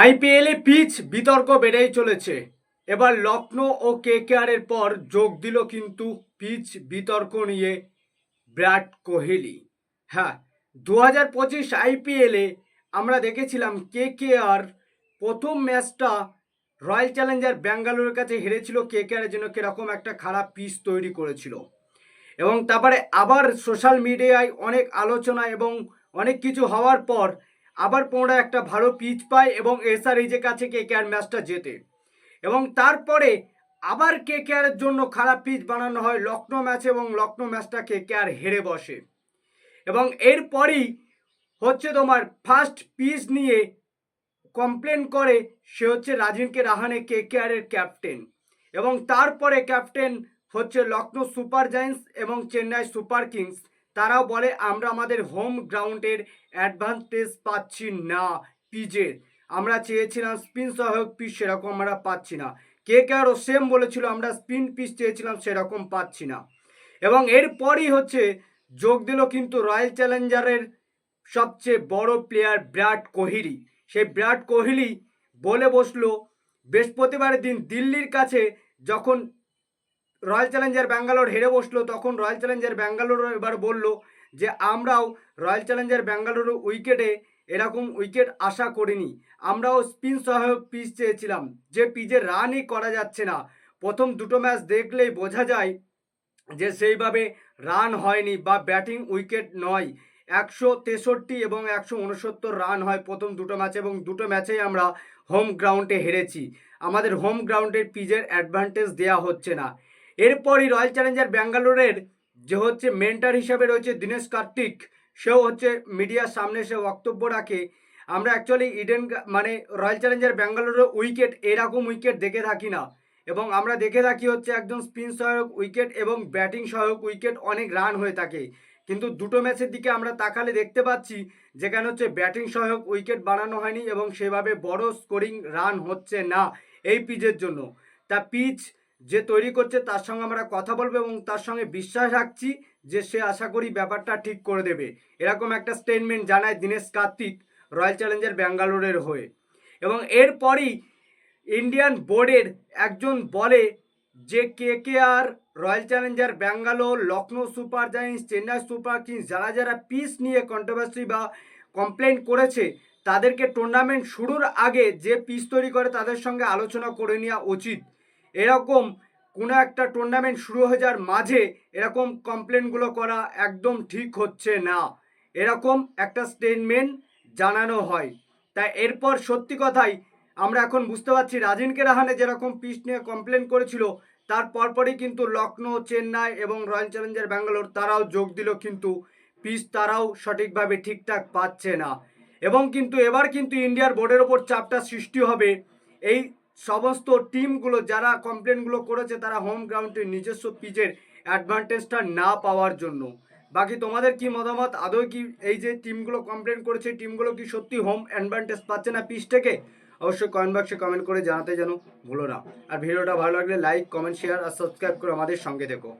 আইপিএলে পিচ বিতর্ক বেড়েই চলেছে। এবার লখনৌ ও কেকেআরের পর যোগ দিল কিন্তু পিচ বিতর্ক নিয়ে বিরাট কোহলি। হ্যাঁ দু হাজার পঁচিশ আইপিএলে আমরা দেখেছিলাম কেকেআর প্রথম ম্যাচটা রয়্যাল চ্যালেঞ্জার ব্যাঙ্গালোরের কাছে হেরেছিল কেকেআরের জন্য কীরকম একটা খারাপ পিচ তৈরি করেছিল। এবং তারপরে আবার সোশ্যাল মিডিয়ায় অনেক আলোচনা এবং অনেক কিছু হওয়ার পর আবার পুনরায় একটা ভালো পিচ পায় এবং এসআরএইচের কাছে কে কে আর ম্যাচটা জেতে। এবং তারপরে আবার কে কে আরের জন্য খারাপ পিচ বানানো হয় লখনৌ ম্যাচে এবং লখনৌ ম্যাচটা কে কে আর হেরে বসে। এবং এরপরই হচ্ছে তোমার ফার্স্ট পিচ নিয়ে কমপ্লেন করে, সে হচ্ছে রাজিনকে রাহানে কে কে আরের ক্যাপ্টেন এবং তারপরে ক্যাপ্টেন হচ্ছে লখনৌ সুপার জায়েন্টস এবং চেন্নাই সুপার কিংস তারাও বলে, আমরা আমাদের হোম গ্রাউন্ডের অ্যাডভান্টেজ পাচ্ছি না পিজের আমরা চেয়েছিলাম স্পিন সহায়ক পিচ সেরকম আমরা পাচ্ছি না। কে কে আরও সেম বলেছিল, আমরা স্পিন পিচ চেয়েছিলাম, সেরকম পাচ্ছি না। এবং এরপরই হচ্ছে, যোগ দিল কিন্তু রয়্যাল চ্যালেঞ্জারের সবচেয়ে বড় প্লেয়ার বিরাট কোহলি। সেই বিরাট কোহলি বলে বসল, বৃহস্পতিবারের দিন দিল্লির কাছে যখন রয়্যাল চ্যালেঞ্জার ব্যাঙ্গালোর হেরে বসল, তখন রয়্যাল চ্যালেঞ্জার ব্যাঙ্গালোর এবার বলল যে, আমরাও রয়্যাল চ্যালেঞ্জার ব্যাঙ্গালোর উইকেটে এরকম উইকেট আশা করিনি। আমরাও স্পিন সহায়ক পিচ চেয়েছিলাম। যে পিচে রানই করা যাচ্ছে না। প্রথম দুটো ম্যাচ দেখলেই বোঝা যায় যে, সেইভাবে রান হয়নি বা ব্যাটিং উইকেট নয়। একশো তেষট্টি এবং একশো উনসত্তর রান হয় প্রথম দুটো ম্যাচে এবং দুটো ম্যাচেই আমরা হোম গ্রাউন্ডে হেরেছি। আমাদের হোম গ্রাউন্ডের পিচের অ্যাডভান্টেজ দেওয়া হচ্ছে না। এরপরই রয়্যাল চ্যালেঞ্জার ব্যাঙ্গালোরের যে হচ্ছে মেন্টার হিসাবে রয়েছে দীনেশ কার্তিক, সেও হচ্ছে মিডিয়ার সামনে সে বক্তব্য রাখে। আমরা অ্যাকচুয়ালি ইডেন মানে রয়্যাল চ্যালেঞ্জার ব্যাঙ্গালোরের উইকেট এরকম উইকেট দেখে থাকি না। এবং আমরা দেখে থাকি হচ্ছে একদম স্পিন সহায়ক উইকেট এবং ব্যাটিং সহায়ক উইকেট অনেক রান হয়ে থাকে। কিন্তু দুটো ম্যাচের দিকে আমরা তাকালে দেখতে পাচ্ছি, যেখানে হচ্ছে ব্যাটিং সহায়ক উইকেট বানানো হয়নি এবং সেভাবে বড় স্কোরিং রান হচ্ছে না এই পিচের জন্য। তা পিচ যে তৈরি করছে তার সঙ্গে আমরা কথা বলব এবং তার সঙ্গে বিশ্বাস রাখছি যে সে আশা করি ব্যাপারটা ঠিক করে দেবে। এরকম একটা স্টেটমেন্ট জানায় দীনেশ কার্তিক রয়্যাল চ্যালেঞ্জার ব্যাঙ্গালোরের হয়ে। এবং এরপরই ইন্ডিয়ান বোর্ডের একজন বলে যে K K R royal challenger Bangalore, Lucknow super giants, Chennai super kings যারা যারা পিস নিয়ে কন্ট্রোভার্সি বা কমপ্লেন করেছে, তাদেরকে টুর্নামেন্ট শুরুর আগে যে পিস তৈরি করে তাদের সঙ্গে আলোচনা করে নেওয়া উচিত। এরকম কোনো একটা টুর্নামেন্ট শুরু হয়ে যাওয়ার মাঝে এরকম কমপ্লেনগুলো করা একদম ঠিক হচ্ছে না। এরকম একটা স্টেটমেন্ট জানানো হয়। তাই এরপর সত্যি কথাই আমরা এখন বুঝতে পারছি রাজিনকে রাহানে যেরকম পিচ নিয়ে কমপ্লেন করেছিল, তার পরপরই কিন্তু লখনৌ চেন্নাই এবং রয়্যাল চ্যালেঞ্জার ব্যাঙ্গালোর তারাও যোগ দিল কিন্তু পিচ তারাও সঠিকভাবে ঠিকঠাক পাচ্ছে না। এবং কিন্তু এবার কিন্তু ইন্ডিয়ার বোর্ডের ওপর চাপটা সৃষ্টি হবে। এই সমস্ত টিমগুলো যারা কমপ্লেনগুলো করেছে তারা হোম গ্রাউন্ডের নিজস্ব পিচের অ্যাডভান্টেজটা না পাওয়ার জন্য। বাকি তোমাদের কি মতামত? আদৌ কি এই যে টিমগুলো কমপ্লেন করেছে, টিমগুলো কি সত্যি হোম অ্যাডভান্টেজ পাচ্ছে না পিচ থেকে অবশ্যই কমেন্ট বক্সে কমেন্ট করে জানাতে যেন ভুলো না। আর ভিডিওটা ভালো লাগলে লাইক, কমেন্ট, শেয়ার আর সাবস্ক্রাইব করে আমাদের সঙ্গে থেকো।